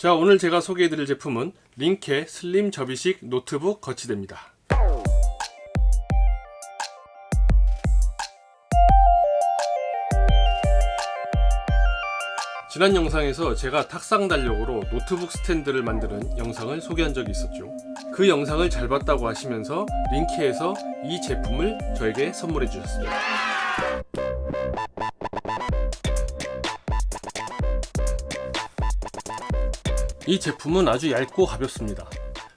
자, 오늘 제가 소개해드릴 제품은 링케 슬림 접이식 노트북 거치대입니다. 지난 영상에서 제가 탁상 달력으로 노트북 스탠드를 만드는 영상을 소개한 적이 있었죠. 그 영상을 잘 봤다고 하시면서 링케에서 이 제품을 저에게 선물해 주셨습니다. 이 제품은 아주 얇고 가볍습니다.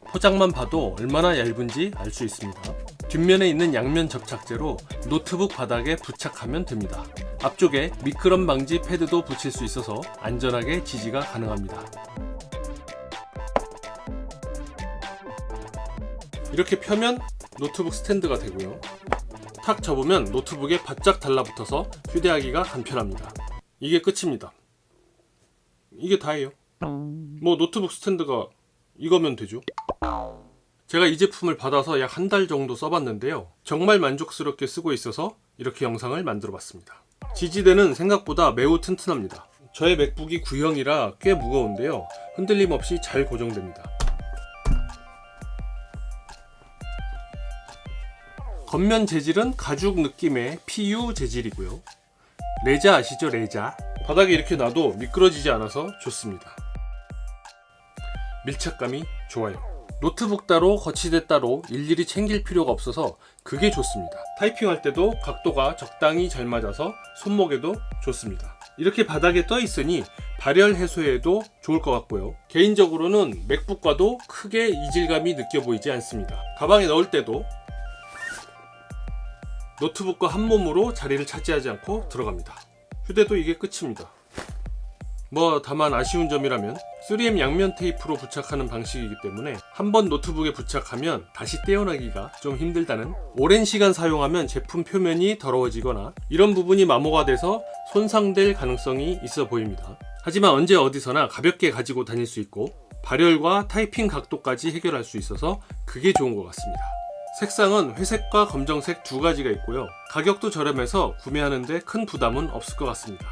포장만 봐도 얼마나 얇은지 알 수 있습니다. 뒷면에 있는 양면 접착제로 노트북 바닥에 부착하면 됩니다. 앞쪽에 미끄럼 방지 패드도 붙일 수 있어서 안전하게 지지가 가능합니다. 이렇게 펴면 노트북 스탠드가 되고요. 탁 접으면 노트북에 바짝 달라붙어서 휴대하기가 간편합니다. 이게 끝입니다. 이게 다예요. 뭐 노트북 스탠드가 이거면 되죠. 제가 이 제품을 받아서 약 한 달 정도 써봤는데요. 정말 만족스럽게 쓰고 있어서 이렇게 영상을 만들어 봤습니다. 지지대는 생각보다 매우 튼튼합니다. 저의 맥북이 구형이라 꽤 무거운데요. 흔들림 없이 잘 고정됩니다. 겉면 재질은 가죽 느낌의 PU 재질이고요. 레자 아시죠? 레자. 바닥에 이렇게 놔도 미끄러지지 않아서 좋습니다. 밀착감이 좋아요. 노트북 따로 거치대 따로 일일이 챙길 필요가 없어서 그게 좋습니다. 타이핑할 때도 각도가 적당히 잘 맞아서 손목에도 좋습니다. 이렇게 바닥에 떠 있으니 발열 해소에도 좋을 것 같고요. 개인적으로는 맥북과도 크게 이질감이 느껴 보이지 않습니다. 가방에 넣을 때도 노트북과 한 몸으로 자리를 차지하지 않고 들어갑니다. 휴대도 이게 끝입니다. 뭐 다만 아쉬운 점이라면 3M 양면 테이프로 부착하는 방식이기 때문에 한 번 노트북에 부착하면 다시 떼어내기가 좀 힘들다는 오랜 시간 사용하면 제품 표면이 더러워지거나 이런 부분이 마모가 돼서 손상될 가능성이 있어 보입니다. 하지만 언제 어디서나 가볍게 가지고 다닐 수 있고 발열과 타이핑 각도까지 해결할 수 있어서 그게 좋은 것 같습니다. 색상은 회색과 검정색 두 가지가 있고요. 가격도 저렴해서 구매하는데 큰 부담은 없을 것 같습니다.